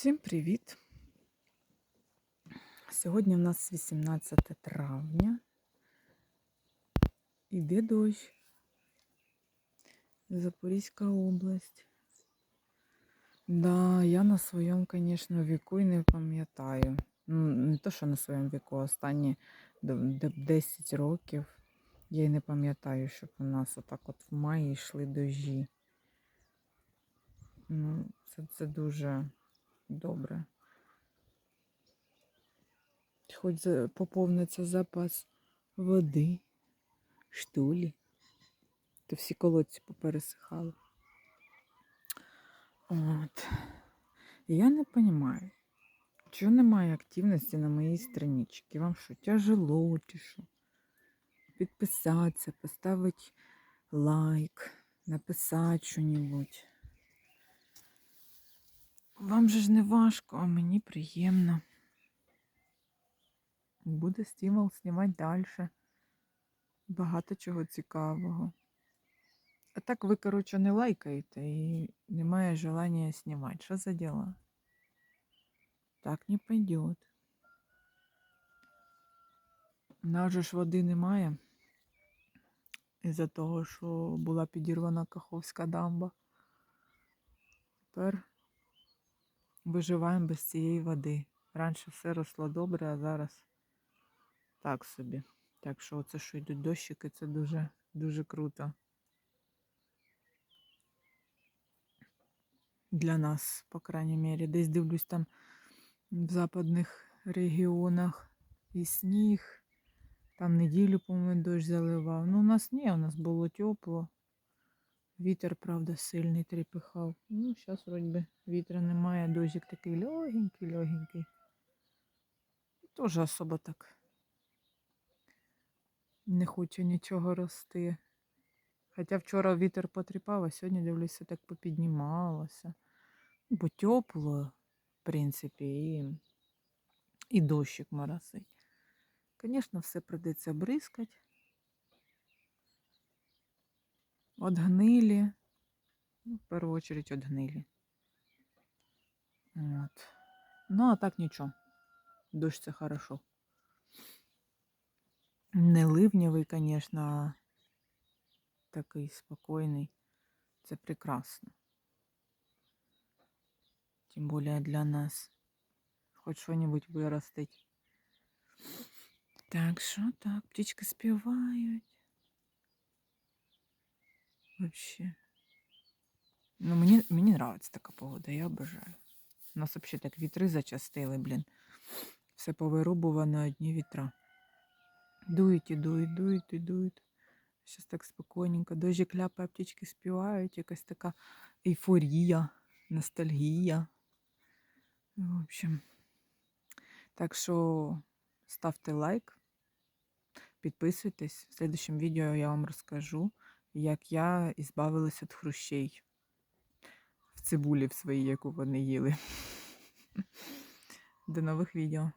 Всім привіт! Сьогодні в нас 18 травня. Іде дощ. Запорізька область. Да, я на своєму, звісно, віку і не пам'ятаю. Не то, що на своєму віку, останні д- д- 10 років. Я й не пам'ятаю, щоб у нас отак от в маї йшли дощі. Ну, це, це дуже добре. Хоч поповниться запас води, штулі, то всі колодці попересихали. От. Я не розумію, чого немає активності на моїй страничці. Вам що, тяжело чи що? Підписатися, поставити лайк, написати що-небудь. Вам же ж не важко, а мені приємно. Буде стимул знімати далі. Багато чого цікавого. А так ви, коротше, не лайкаєте і немає желання знімати. Що за діла? Так не пойдет. Нас же ж води немає. Із-за того, що була підірвана Каховська дамба. Тепер виживаємо без цієї води. Раніше все росло добре, а зараз так собі. Так що оце, що йдуть дощики, це дуже, дуже круто. Для нас, по крайній мірі. Десь дивлюсь там в западних регіонах і сніг. Там неділю, по-моєму, дощ заливав. Ну, у нас ні, у нас було тепло. Вітер, правда, сильний тріпихав. Ну, зараз вроді би вітра немає, дощик такий легенький, легенький. Теж особо так не хоче нічого рости. Хоча вчора вітер потріпав, а сьогодні, дивлюся, так попіднімалося. Бо тепло, в принципі, і, і дощик моросить. Звісно, все придеться бризкати. От гнилі. Ну, в першу чергу от. От. Ну, а так нічого. Дощ це хорошо. Не ливневий, звісно, а такий спокійний. Це прекрасно. Тим більше для нас. Хоч що-небудь виростить. Так що так, птички співають. Вообще. Ну, мені, мені нравиться така погода, я обожаю. У нас взагалі так вітри зачастили, блін. Все повирубувано одні вітра. Дують і дують, дують і дують. Щось так спокійненько. Дожі кляпає, птички співають, якась така ейфорія, ностальгія. В общем. Так що ставте лайк, підписуйтесь. В следующем відео я вам розкажу, як я ізбавилась від хрущей в цибулі в своїй, яку вони їли. До нових відео.